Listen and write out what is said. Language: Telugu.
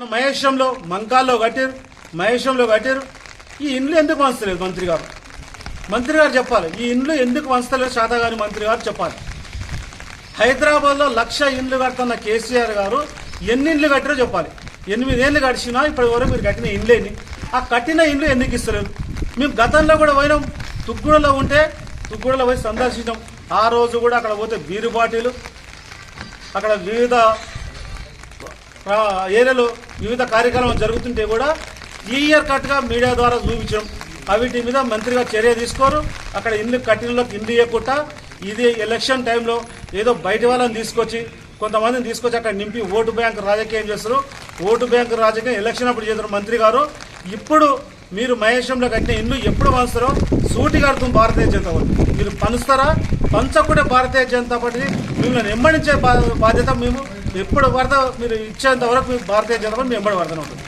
మన మహేశంలో మంకాల్లో కట్టారు మహేశంలో కట్టారు. ఈ ఇండ్లు ఎందుకు వంచలేదు మంత్రి గారు? మంత్రి గారు చెప్పాలి ఈ ఇండ్లు ఎందుకు వంచలేదు శాతగాని మంత్రి గారు చెప్పాలి. హైదరాబాద్లో లక్ష ఇండ్లు కడుతున్న కేసీఆర్ గారు ఎన్ని ఇండ్లు కట్టారో చెప్పాలి. ఎనిమిదేళ్ళు గడిచినా ఇప్పటి వరకు మీరు కట్టిన ఇండ్లేని ఆ కట్టిన ఇండ్లు ఎందుకు ఇస్తలేదు? మేము గతంలో కూడా పోయినాం తుగ్గుడలో ఉంటే తుగ్గుడలో పోయి సందర్శించాం. ఆ రోజు కూడా అక్కడ పోతే బీరు బాటిలు అక్కడ వివిధ ఏరియాలో వివిధ కార్యక్రమాలు జరుగుతుంటే కూడా క్లియర్ కట్గా మీడియా ద్వారా చూపించడం. అవిటి మీద మంత్రిగా చర్య తీసుకోరు. అక్కడ ఇల్లు కట్టినలోకి ఇల్లు ఇవ్వకుండా ఇది ఎలక్షన్ టైంలో ఏదో బయట వాళ్ళని తీసుకొచ్చి కొంతమందిని తీసుకొచ్చి అక్కడ నింపి ఓటు బ్యాంక్ రాజకీయం చేస్తారు. ఓటు బ్యాంక్ రాజకీయం ఎలక్షన్ అప్పుడు చేస్తారు మంత్రి గారు. ఇప్పుడు మీరు మహేశంలో కట్టిన ఇల్లు ఎప్పుడు పంచుతారో సూటి కడుతుంది భారతీయ జనతా పార్టీ. మీరు పంచుతారా? పంచకుండా భారతీయ జనతా పార్టీ మిమ్మల్ని వెంబడించే బాధ్యత మేము. ఎప్పుడు పడతా మీరు ఇచ్చేంత వరకు భారతీయ జనతా మేము వెంబడి పడతానే ఉంటుంది.